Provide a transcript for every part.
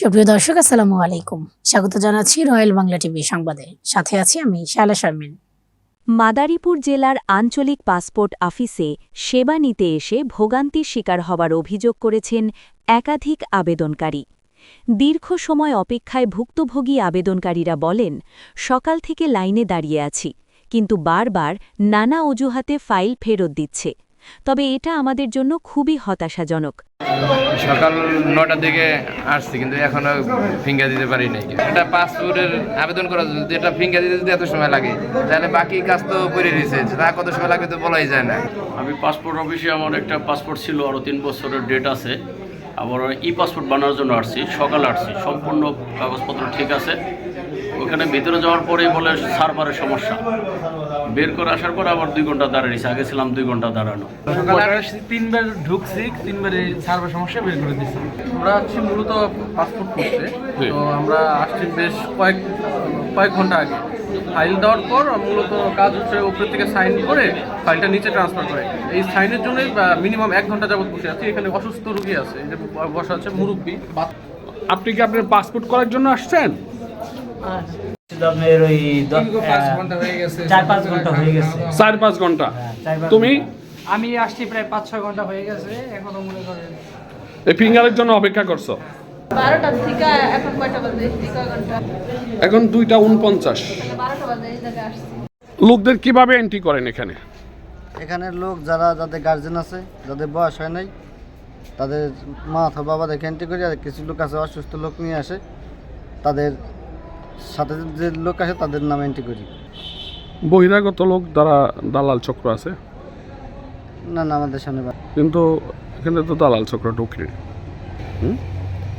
সুপ্রিয় দর্শক, আসসালামু আলাইকুম। স্বাগত জানাচ্ছি রয়্যাল বাংলা টিভি সংবাদে। সাথে আছি আমি শায়লা শারমিন। মাদারীপুর জেলার আঞ্চলিক পাসপোর্ট অফিসে সেবা নিতে এসে ভোগান্তির শিকার হবার অভিযোগ করেছেন একাধিক আবেদনকারী। দীর্ঘ সময় অপেক্ষায় ভুক্তভোগী আবেদনকারীরা বলেন, সকাল থেকে লাইনে দাঁড়িয়ে আছি, কিন্তু বারবার নানা অজুহাতে ফাইল ফেরত দিচ্ছে। তবে এটা আমাদের জন্য খুবই হতাশাজনক। সকাল নটার দিকে আসছি কিন্তু এখনও ফিঙ্গার দিতে পারি নাই। এটা পাসপোর্টের আবেদন করা যদি এটা ফিঙ্গার দিতে যদি এত সময় লাগে তাহলে বাকি কাজ তো করে দিয়েছে তা কত সময় লাগবে তো বলাই যায় না। আমি পাসপোর্ট অফিসে আমার একটা পাসপোর্ট ছিল আরও তিন বছরের ডেট আছে। আবার ই পাসপোর্ট বানানোর জন্য আসছি সকালে আসছি। সম্পূর্ণ কাগজপত্র ঠিক আছে। ওখানে ভিতরে যাওয়ার পরেই বলে সার্ভারের সমস্যা। বের করে আসার পরে আবার দুই ঘণ্টা দাঁড়িয়েছি আগে ছিলাম দুই ঘণ্টা দাঁড়ানো। সকালে আসছি তিনবার ঢুকছি তিনবারে সার্ভার সমস্যা বের করে দিচ্ছি আমরা হচ্ছে মূলত পাসপোর্ট করতে। তো আমরা আসছি বেশ কয়েক কয়েক ঘণ্টা আগে। ফাইল দেওয়ার পর মূলত কাজ হচ্ছে উপর থেকে সাইন করে ফাইলটা নিচে ট্রান্সফার করে। এই সাইনের জন্যই মিনিমাম এক ঘণ্টা যাবত বসে আছি। এখানে অসুস্থ রুগী আছে। এই বসা আছে মুরব্বী। আপনি কি আপনার পাসপোর্ট করার জন্য আসছেন? আপনার ওই চার পাঁচ ঘণ্টা হয়ে গেছে। চার পাঁচ ঘণ্টা? তুমি? আমি আসছি প্রায় পাঁচ ছয় ঘণ্টা হয়ে গেছে এখনও মনে করেন। এই ফিঙ্গারের জন্য অপেক্ষা করছ? বারোটার থেকে এখন কয়টা বাজে? ঘণ্টা। এখন দুইটা উনপঞ্চাশ। বারোটা বাজে এই জায়গায় আসছি। লোকদের কীভাবে এন্ট্রি করেন এখানে? এখানের লোক যারা যাদের গার্জেন আছে যাদের বয়স হয় নাই তাদের মা অথবা বাবাদের এন্ট্রি করি আর কিছু লোক আছে অসুস্থ লোক নিয়ে আসে তাদের সাথে যে লোক আসে তাদের নাম এন্ট্রি করি। বহিরাগত লোক দ্বারা দালাল চক্র আছে? না না আমাদের সামনে বা- কিন্তু এখানে তো দালাল চক্র ঢুকে।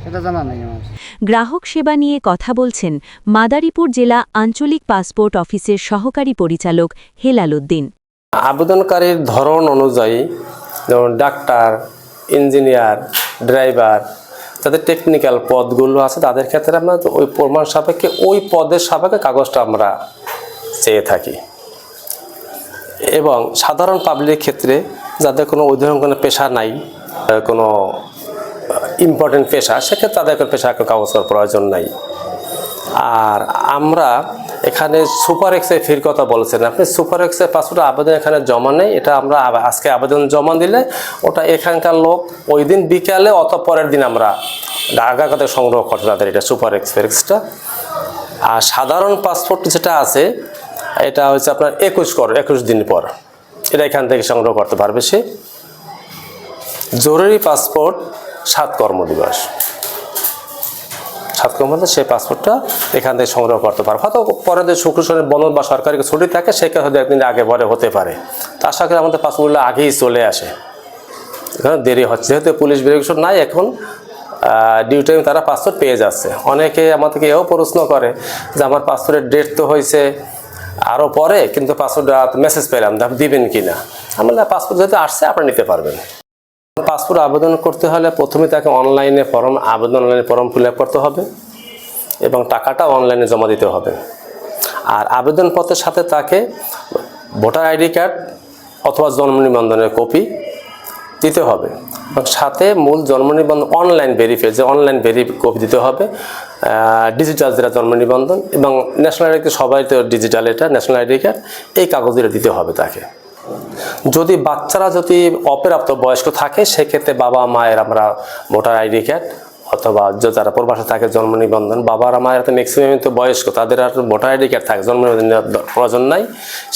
সেটা জানা নেই আমার। গ্রাহক সেবা নিয়ে কথা বলছেন মাদারীপুর জেলা আঞ্চলিক পাসপোর্ট অফিসের সহকারী পরিচালক হেলাল উদ্দিন আবেদনকারীর ধরন অনুযায়ী যেমন ডাক্তার ইঞ্জিনিয়ার ড্রাইভার যাদের টেকনিক্যাল পদগুলো আছে, তাদের ক্ষেত্রে আমরা ওই প্রমাণ সাপেক্ষে ওই পদের সাপেক্ষে কাগজটা আমরা চেয়ে থাকি। এবং সাধারণ পাবলিক ক্ষেত্রে যাদের কোনো উদাহরণ কোনো পেশা নাই, কোনো ইম্পর্টেন্ট পেশা, সেক্ষেত্রে তাদের পেশা কাগজের প্রয়োজন নাই। আর আমরা এখানে সুপার এক্সের ফির কথা বলেছেন। আপনি সুপার এক্সের পাসপোর্ট আবেদন এখানে জমা নেই, এটা আমরা আজকে আবেদন জমা দিলে ওটা এখানকার লোক ওই দিন বিকালে অত পরের দিন আমরা আগাগাতে সংগ্রহ করতে তাদের এটা সুপার এক্সপ্রেসটা আর সাধারণ পাসপোর্ট যেটা আছে, এটা হচ্ছে আপনার একুশ কর, একুশ দিন পর। এটা এখান থেকে সংগ্রহ করতে পারবে সে। জরুরি পাসপোর্ট সাত কর্মদিবস। সাত কর্মদিবস সেই পাসপোর্টটা এখান থেকে সংগ্রহ করতে পারবে। হয়তো পরে যে শুক্র, শনি বন্ধ বা সরকারি ছুটি থাকে সেক্ষেত্রে হয়তো একদিন আগে পরে হতে পারে। তা আশা করি আমাদের পাসপোর্টগুলো আগেই চলে আসে। এখানে দেরি হচ্ছে। যেহেতু পুলিশ ভেরিফিকেশন নাই এখন ডিউ টাইম তারা পাসপোর্ট পেয়ে যাচ্ছে। অনেকে আমাদেরকে এও প্রশ্ন করে যে আমার পাসপোর্টের ডেট তো হয়েছে আরও পরে, কিন্তু পাসপোর্ট মেসেজ পেলাম দিবেন কি না আমরা পাসপোর্ট যেহেতু আসছে, আপনি নিতে পারবেন। পাসপোর্ট আবেদন করতে হলে প্রথমে তাকে অনলাইনে ফর্ম, আবেদন অনলাইনে ফর্ম ফিল করতে হবে এবং টাকাটা অনলাইনে জমা দিতে হবে। আর আবেদনপত্রের সাথে তাকে ভোটার আইডি কার্ড অথবা জন্ম নিবন্ধনের কপি দিতে হবে এবং সাথে মূল জন্ম নিবন্ধন অনলাইন ভেরিফাই, যে অনলাইন ভেরি কপি দিতে হবে ডিজিটাল যেটা জন্ম নিবন্ধন এবং ন্যাশনাল আইডি সবাই তো ডিজিটাল এটা, ন্যাশনাল আইডি কার্ড, এই কাগজগুলো দিতে হবে তাকে। যদি বাচ্চারা যদি অপ্রাপ্ত বয়স্ক থাকে, সেক্ষেত্রে বাবা মায়ের আমরা ভোটার আইডি কার্ড অথবা যারা প্রবাসে থাকে, জন্ম নিবন্ধন, বাবার মায়ের তো ম্যাক্সিমাম তো বয়স্ক, তাদের আর ভোটার আইডি কার্ড থাকে, জন্ম নিবন্ধন প্রয়োজন নাই।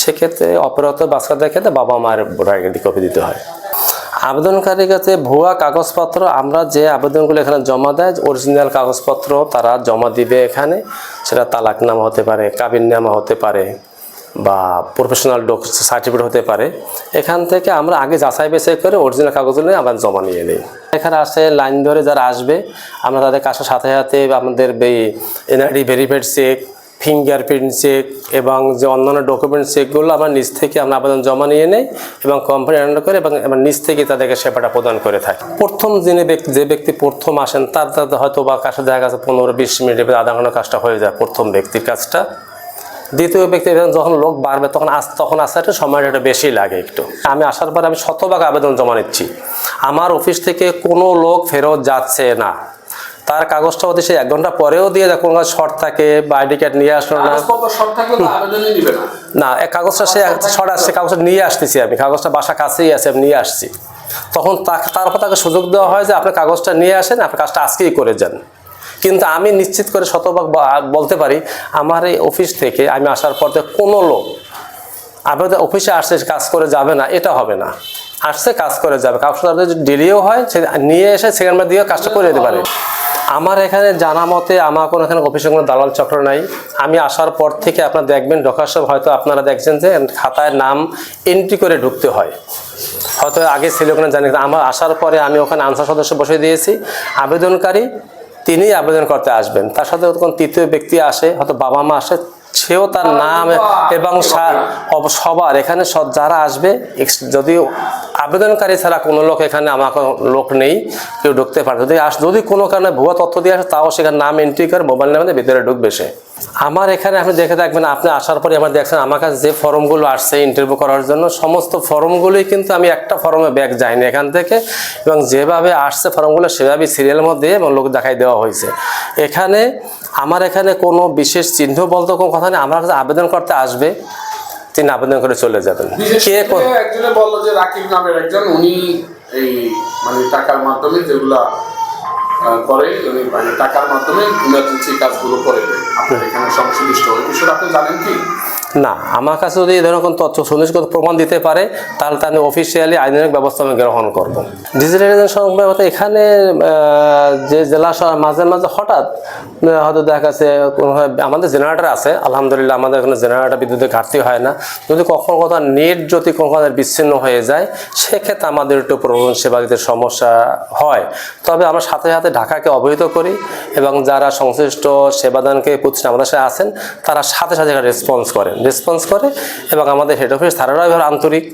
সেক্ষেত্রে অপরাধ বাচ্চাদের ক্ষেত্রে বাবা মায়ের ভোটার আইডি কপি দিতে হয়। আবেদনকারীর কাছে ভুয়া কাগজপত্র, আমরা যে আবেদনগুলো এখানে জমা দেয় অরিজিনাল কাগজপত্র তারা জমা দিবে এখানে। সেটা তালাকনামা হতে পারে, কাবিননামা হতে পারে। বা প্রফেশনাল ডক সার্টিফিকেট হতে পারে, এখান থেকে আমরা আগে যাচাই বাছাই করে অরিজিনাল কাগজগুলো আবার জমা নিয়ে নিই। এখানে আসে লাইন ধরে যারা আসবে, আমরা তাদের কাছে সাথে সাথে আমাদের NID verified check fingerprint check এবং যে অন্যান্য ডকুমেন্ট চেকগুলো আমরা নিজ থেকে আমরা আবেদন জমা নিয়ে নেই এবং কোম্পানি হ্যান্ড করে এবং আমরা নিজ থেকে তাদেরকে সেবাটা প্রদান করে থাকি। প্রথম যিনি ব্যক্তি, যে ব্যক্তি প্রথম আসেন, তার হয়তো বা কাছে দেখা গেছে পনেরো বিশ মিনিটে আধা ঘণ্টা কাজটা হয়ে যায় প্রথম ব্যক্তির কাজটা। দ্বিতীয় ব্যক্তি যখন লোক বাড়বে তখন আস তখন আসাটা সময়টা একটু বেশি লাগে একটু। আমি আসার পরে আমি শতভাগ আবেদন জমা নিচ্ছি। আমার অফিস থেকে কোনো লোক ফেরত যাচ্ছে না। তার কাগজটা ওদের সে এক ঘণ্টা পরেও দিয়ে দেয় কোনো কাজ শর্ট থাকে বা আইডি কার্ড নিয়ে আসলো না। না। না এক কাগজটা সে শর্ট আসছে কাগজটা নিয়ে আসতেছি আমি। কাগজটা বাসা কাছেই আছে আমি নিয়ে আসছি। তখন তাকে তারপর তাকে সুযোগ দেওয়া হয় যে আপনার কাগজটা নিয়ে আসেন আপনার কাজটা আজকেই করে যান। কিন্তু আমি নিশ্চিত করে শতভাগ বলতে পারি, আমার এই অফিস থেকে আমি আসার পর কোনো লোক আবেদন অফিসে আসছে কাজ করে যাবে না, এটা হবে না। আসছে, কাজ করে যাবে। কাগজটা যদি ডিলেও হয়, সে নিয়ে এসে বার দিয়ে কাজটা করে দিতে পারে। আমার এখানে জানা মতে আমার কোনো এখানে অফিসে কোনো দালাল চক্র নাই। আমি আসার পর থেকে আপনারা দেখবেন, ঢোকার সময় হয়তো আপনারা দেখছেন যে খাতায় নাম এন্ট্রি করে ঢুকতে হয়। হয়তো আগে ছিল ওখানে জানি। আমার আসার পরে আমি ওখানে আনসার সদস্য বসে দিয়েছি। আবেদনকারী তিনিই আবেদন করতে আসবেন। তার সাথে কোন তৃতীয় ব্যক্তি আসে হয়তো বাবা মা আসে সেও তার নাম এবং সবার এখানে সব যারা আসবে যদি আবেদনকারী ছাড়া কোনো লোক এখানে আমার লোক নেই কেউ ঢুকতে পারে। যদি আস যদি কোনো কারণে ভুয়া তথ্য দিয়ে আসে তাও সেখানে নাম এন্ট্রি করে মোবাইল নাম্বারে ভিতরে ঢুকবে সে। আমার এখানে আপনি দেখে থাকবেন আপনি আসার পরে আমার দেখছেন আমার কাছে যে ফর্মগুলো আসছে ইন্টারভিউ করার জন্য সমস্ত ফর্মগুলোই কিন্তু আমি একটা ফর্মে ব্যাগ যাইনি এখান থেকে এবং যেভাবে আসছে ফর্মগুলো সেভাবেই সিরিয়াল মধ্যে এবং লোক দেখাই দেওয়া হয়েছে। এখানে আমার এখানে কোনো বিশেষ চিহ্ন বলতে কোনো কথা নেই আমার কাছে আবেদন করতে আসবে তিনি আবেদন করে চলে যাবেন। কে একজনে বলল যে রাকিব নামের একজন উনি এই মানে টাকার মাধ্যমে যেগুলা করে উনি মানে টাকার মাধ্যমে ইমার্জেন্সি কাজগুলো করে দেয় আপনার এখানে সংশ্লিষ্ট। ওই বিষয়টা আপনি জানেন কি? না, আমার কাছে যদি এই ধরনের কোনো তথ্য সুনিশ্চিত প্রমাণ দিতে পারে, তাহলে তাহলে অফিসিয়ালি আইনানিক ব্যবস্থা আমি গ্রহণ করব। ডিজিটালাইজেশন ব্যাপারে এখানে যে জেলা মাঝে মাঝে হঠাৎ হয়তো দেখা গেছে, কোনো আমাদের জেনারেটার আছে, আলহামদুলিল্লাহ আমাদের এখানে জেনারেটর বিদ্যুতের ঘাটতি হয় না। যদি কখনো কথা নেট যদি কখনো বিচ্ছিন্ন হয়ে যায়, সেক্ষেত্রে আমাদের একটু প্রবণ সেবা দিতে সমস্যা হয়। তবে আমরা সাথে সাথে ঢাকাকে অবহিত করি এবং যারা সংশ্লিষ্ট সেবাদানকে প্রতিষ্ঠান আমাদের সাথে আছেন, তারা সাথে সাথে রেসপন্স করেন। রেসপন্স করে এবং আমাদের হেড অফিস তারাও এবার আন্তরিক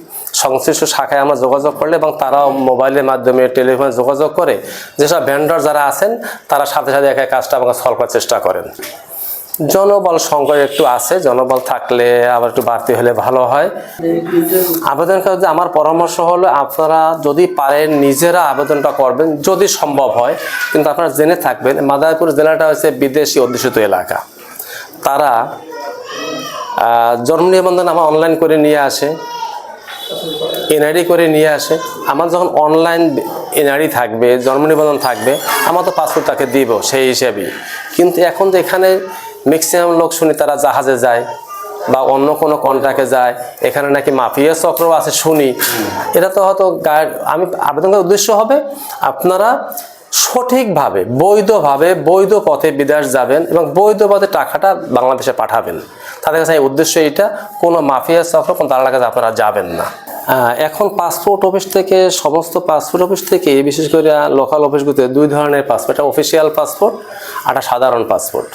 সংশ্লিষ্ট শাখায় আমরা যোগাযোগ করলে এবং তারাও মোবাইলের মাধ্যমে টেলিফোনে যোগাযোগ করে যেসব ভেন্ডর যারা আছেন, তারা সাথে সাথে একা কাজটা আমাকে সলভ করার চেষ্টা করেন। জনবল সংকট একটু আছে, জনবল থাকলে আবার একটু বাড়তি হলে ভালো হয়। আবেদনকারীদের আমার পরামর্শ হলো, আপনারা যদি পারেন নিজেরা আবেদনটা করবেন, যদি সম্ভব হয়, কিন্তু আপনারা জেনে থাকবেন। মাদারপুর জেলাটা হচ্ছে বিদেশি অধ্যুষিত এলাকা। তারা জন্ম নিবন্ধন আমার অনলাইন করে নিয়ে আসে। এনআইডি করে নিয়ে আসে। আমার যখন অনলাইন এনআইডি থাকবে, জন্ম নিবন্ধন থাকবে, আমার তো পাসপোর্ট তাকে দিব সেই হিসেবেই। কিন্তু এখন তো এখানে ম্যাক্সিমাম লোক শুনি তারা জাহাজে যায় বা অন্য কোনো কন্ট্রাক্টে যায়। এখানে নাকি মাফিয়া চক্র আছে শুনি। এটা তো হয়তো আমি আবেদন করার উদ্দেশ্য হবে আপনারা সঠিকভাবে, বৈধভাবে, বৈধ পথে বিদেশ যাবেন এবং বৈধ পথে টাকাটা বাংলাদেশে পাঠাবেন। তাদের কাছে এই উদ্দেশ্য এটা কোনো মাফিয়া চক্র, কোনো তার কাছে আপনারা যাবেন না। এখন পাসপোর্ট অফিস থেকে, সমস্ত পাসপোর্ট অফিস থেকে, বিশেষ করে লোকাল অফিসগুলোতে দুই ধরনের পাসপোর্ট, একটা অফিসিয়াল পাসপোর্ট আর সাধারণ পাসপোর্ট।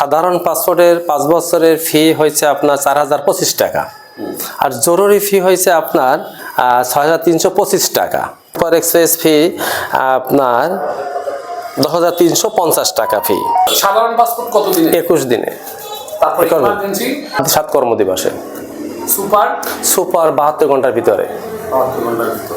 সাধারণ পাসপোর্টের পাঁচ বছরের ফি হয়েছে আপনার চার হাজার পঁচিশ টাকা। আর জরুরি ফি হয়েছে আপনার ছয় হাজার তিনশো পঁচিশ টাকা। পর এক্সপ্রেস ফি আপনার দশ হাজার তিনশো পঞ্চাশ টাকা ফি। সাধারণ পাসপোর্ট কত দিনে একুশ দিনে। তারপরে সাত কর্মদিবসে। সুপার? সুপার বাহাত্তর ঘণ্টার ভিতরে। বাহাত্তর ঘণ্টার ভিতর।